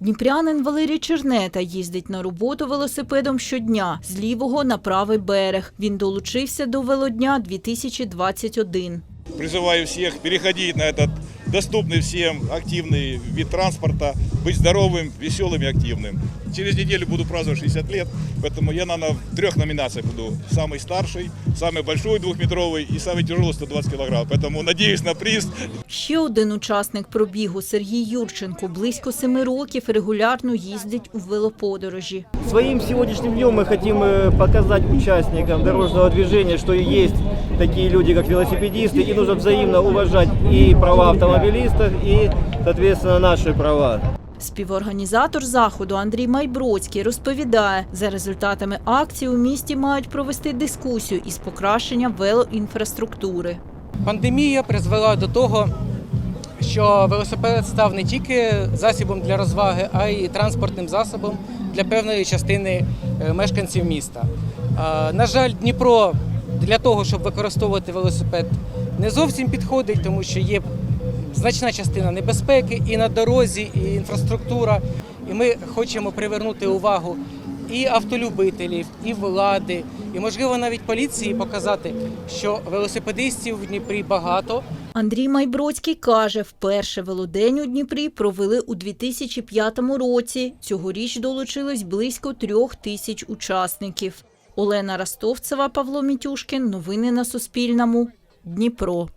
Дніпрянин Валерій Чернета їздить на роботу велосипедом щодня з лівого на правий берег. Він долучився до велодня 2021. Призиваю всіх переходити на этот доступный всем активный вид транспорта, быть здоровым, веселым и активным. Через неделю буду праздновать 60 лет, поэтому я, наверное, в трех номинациях буду. Самый старший, самый большой двухметровый и самый тяжелый 120 килограмм. Поэтому надеюсь на приз. Ще один учасник пробігу Сергій Юрченко близько семи років регулярно їздить у велоподорожі. Своим сегодняшним днем мы хотим э, показать участникам дорожного движения, что есть такие люди, как велосипедисты, и нужно взаимно уважать и права автомобилистов, и, соответственно, наши права. Співорганізатор заходу Андрій Майбродський розповідає, за результатами акції у місті мають провести дискусію із покращення велоінфраструктури. Пандемія призвела до того, що велосипед став не тільки засобом для розваги, а й транспортним засобом для певної частини е, мешканців міста. На жаль, Дніпро для того, щоб використовувати велосипед, не зовсім підходить, тому що є значна частина небезпеки і на дорозі, і інфраструктура. І ми хочемо привернути увагу і автолюбителів, і влади, і можливо навіть поліції показати, що велосипедистів в Дніпрі багато, Андрій Майбродський каже, вперше велодень у Дніпрі провели у 2005 році. Цьогоріч долучилось близько трьох тисяч учасників. Олена Ростовцева, Павло Мітюшкін. Новини на Суспільному. Дніпро.